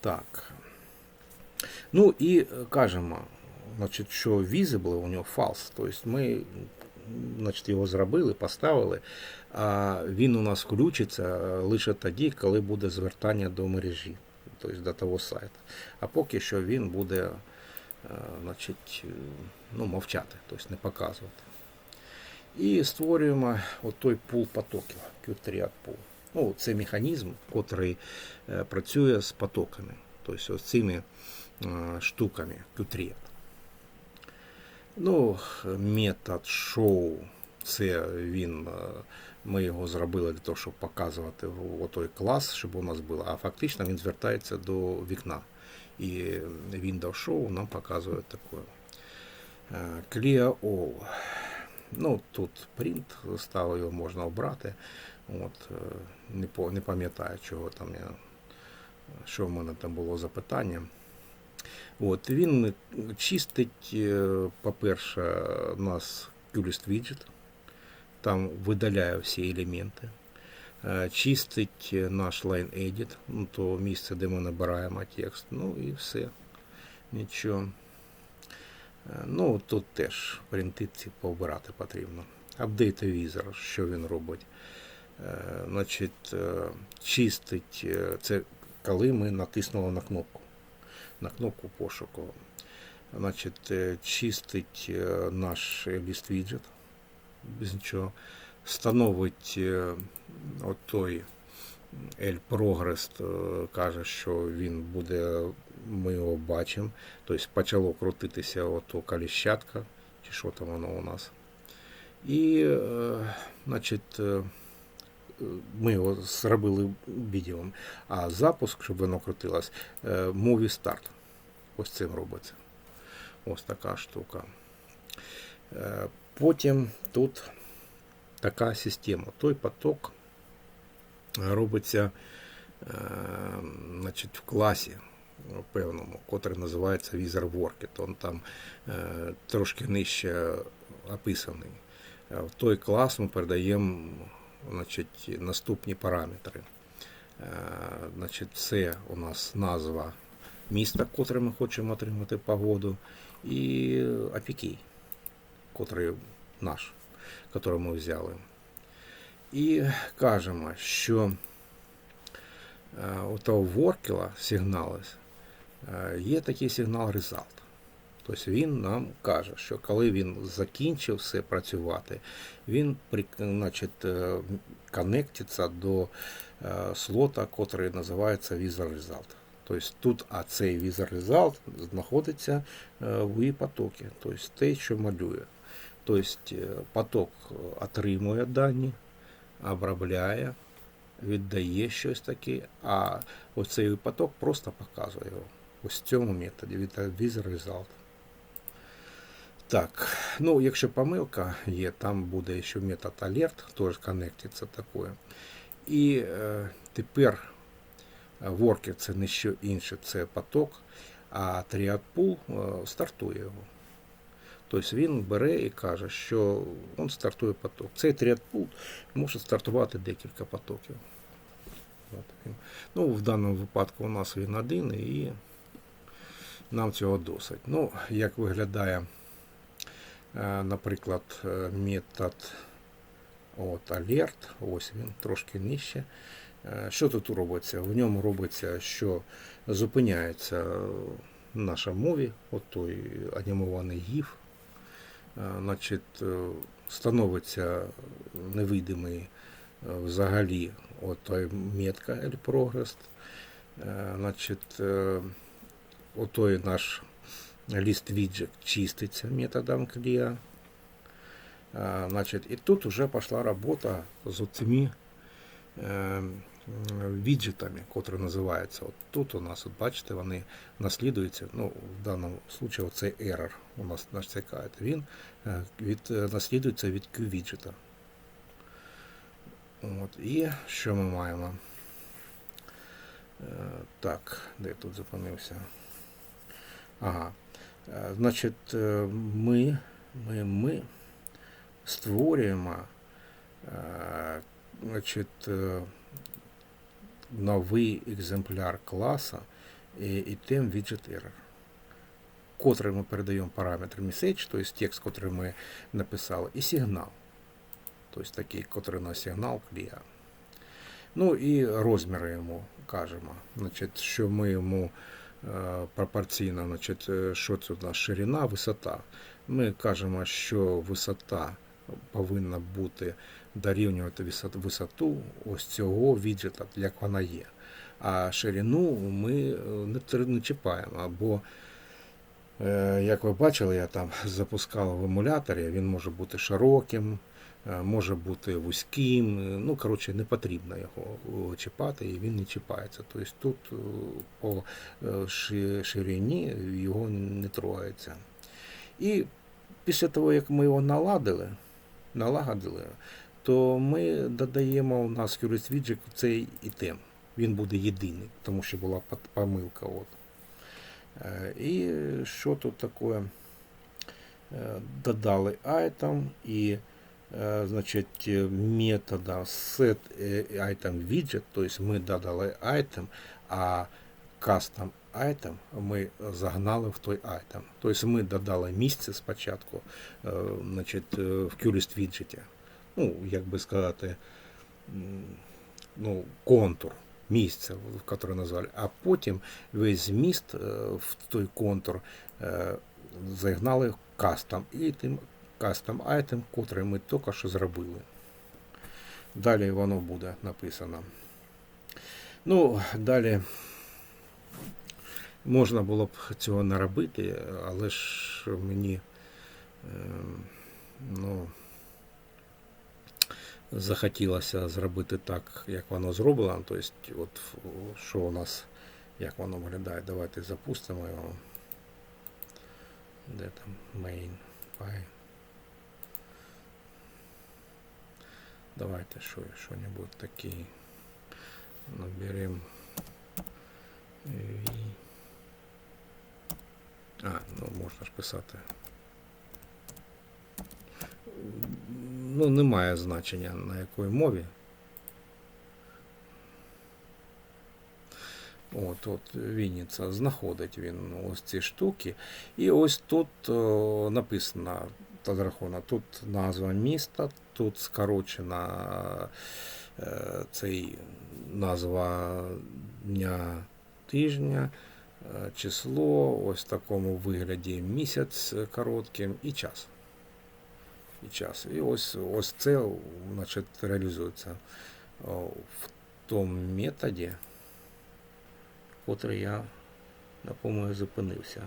Так. Ну і е, кажемо, значить, що visible у нього false. Тобто ми значить, його зробили, поставили, а він у нас включиться е, лише тоді, коли буде звертання до мережі, тобто до того сайту. А поки що він буде е, значить, ну, мовчати, тобто не показувати. І створюємо от той пул потоків, Q3 пул. Ну, це механізм, який е, працює з потоками, тобто ось цими е, штуками Q3. Ну, метод шоу, це він, е, ми його зробили для того, щоб показувати той клас, щоб у нас було. А фактично він звертається до вікна. І Windows Show нам показує таке. All. Ну, тут принт став, його можна обрати. От, е, не, по, не пам'ятаю, чого там я, що в мене там було за питання. От, він чистить, е, по-перше, у нас Qlist Widget, там видаляє всі елементи. Е, Чистить наш Line Edit, ну, то місце, де ми набираємо текст. Ну і все. Нічого. Е, Ну, тут теж принти ці пообирати потрібно. Update Wizard, що він робить. Е, Значить, е, чистить це коли ми натиснули на кнопку. На кнопку пошуку. Значить, чистить наш ліст віджит без нічого. Встановить е, от той L Progress е, каже, що він буде, ми його бачимо. Тобто почало крутитися ото коліщатка, чи що там воно у нас. І, е, значить, е, ми його зробили відео. А запуск, щоб воно крутилось, е, Movie Start. Ось цим робиться. Ось така штука. Потім тут така система. Той поток робиться значить, в класі певному, котрий називається Visual Workit. Он там е, трошки нижче описаний. Е, В той клас ми передаємо значить, наступні параметри. Е, Значить, це у нас назва міста, котре ми хочемо отримати погоду, і опікій, котрий наш, який ми взяли. І кажемо, що е, у того воркіла сигнали е, є такий сигнал result. Тобто він нам каже, що коли він закінчив все працювати, він значить, е, коннектиться до е, слота, який називається Visual Result. Тобто тут, а цей Visual Result знаходиться е, в її тобто те, що малює. Тобто е, поток отримує дані, обробляє, віддає щось таке, а оцей поток просто показує його. Ось в цьому методі від Visual Result. Так, ну якщо помилка є, там буде ще метод alert, теж коннектиться такое. І е, тепер worker це не що інше, це поток, а triad pool е, стартує його. Тобто він бере і каже, що він стартує поток. Цей pool може стартувати декілька потоків. От. Ну, в даному випадку у нас він один і нам цього досить. Ну, як виглядає, е, наприклад, е, метод от, alert, ось він трошки нижче. Е, Що тут робиться? В ньому робиться, що зупиняється наша мові, от той анімований гіф. Значить, становиться невидимий взагалі от метка Progress. Значить, отой наш ліст віджик чиститься методом. Е, Значить, і тут вже пішла робота з цими е, віджитами, котрі називаються. От тут у нас, от бачите, вони наслідуються. Ну, в даному випадку це error у нас наш цікавить. Він е, від, е, наслідується від Q-віджита. От, і що ми маємо? Так, де я тут зупинився? Ага. Е, Значить, е, ми, ми, ми створюємо е, значить, новий екземпляр класа і, тем widget error, котрий ми передаємо параметр message, тобто текст, котрий ми написали, і сигнал. Тобто такий, котрий на сигнал кліє. Ну і розміри йому кажемо. Значить, що ми йому пропорційно, значить, е, що це у нас ширина, висота. Ми кажемо, що висота повинна бути дорівнювати висоту ось цього віджета, як вона є. А ширину ми е, не, чіпаємо. Бо, е, як ви бачили, я там запускав в емуляторі, він може бути широким, е, може бути вузьким. е, Ну, коротше, не потрібно його е, чіпати, і він не чіпається. Тобто тут е, по е, ширині його не трогається. І після того, як ми його наладили, налагодили, то ми додаємо у нас Curious цей ітем. Він буде єдиний, тому що була помилка. От. Е, І що тут таке? Е, Додали item і е, значить, е, метода set е, item widget, тобто ми додали item, а custom item ми загнали в той item. Тобто ми додали місце спочатку значить, в Curious Widget. Ну, як би сказати, ну, контур, місце, яке назвали, а потім весь зміст в той контур загнали кастом і тим кастом айтем, котрий ми тільки що зробили. Далі воно буде написано. Ну, далі можна було б цього не робити, але ж мені е, ну, захотілося зробити так, як воно зроблено. Тобто, от що у нас, як воно виглядає. Давайте запустимо його. Де там main file. Давайте що, що-нибудь такий наберем А, ну можна ж писати. Ну, немає значення на якої мові. От, от Вінниця знаходить він ось ці штуки. І ось тут о, написано розраховано, тут назва міста, тут скорочена е, цей назва дня тижня, е, число, ось в такому вигляді місяць коротким і час. І час. І ось, ось це значить, реалізується в тому методі котрий я, напевно, зупинився.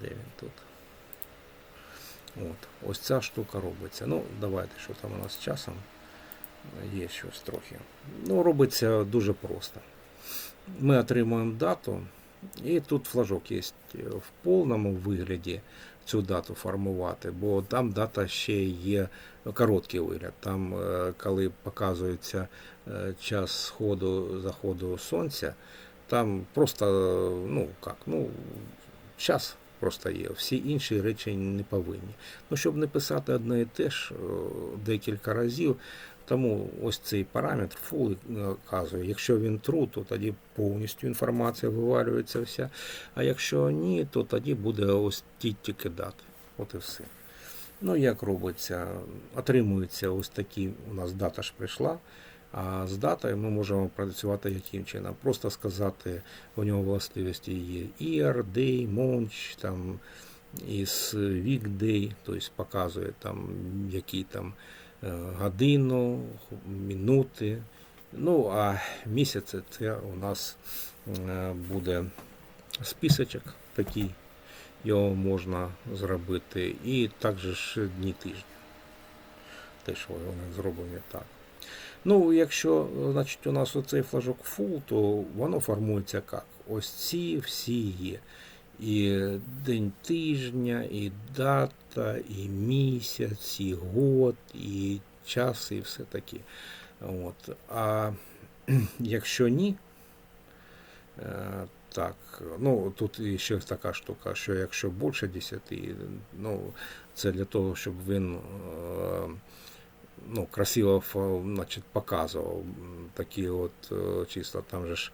Де він тут? От, ось ця штука робиться. Ну, давайте, що там у нас з часом. Є щось трохи. Ну, робиться дуже просто. Ми отримуємо дату, і тут флажок є в повному вигляді цю дату формувати, бо там дата ще є короткий вигляд. Там, е, коли показується е, час сходу, заходу сонця, там просто, ну як, ну, час просто є. Всі інші речі не повинні. Ну, щоб не писати одне і те ж е, декілька разів, тому ось цей параметр full вказує. Якщо він true, то тоді повністю інформація вивалюється вся. А якщо ні, то тоді буде ось ті тільки дати. От і все. Ну, як робиться? Отримується ось такі, у нас дата ж прийшла. А з датою ми можемо працювати яким чином. Просто сказати, у нього властивості є year, day, month, там, із weekday, тобто показує там, які там е, годину, минути. Ну, а місяць це у нас е, буде списочок такий, його можна зробити. І також дні тижня. Теж вони зроблені так. Ну, якщо значить, у нас оцей флажок full, то воно формується як? Ось ці всі є. І день тижня, і дата, і місяць, і год, і час, і все таке. От. А якщо ні, е, так, ну тут ще така штука, що якщо більше 10, ну це для того, щоб він. Ну, красиво значит, значить, показував м, такі от е. Там же ж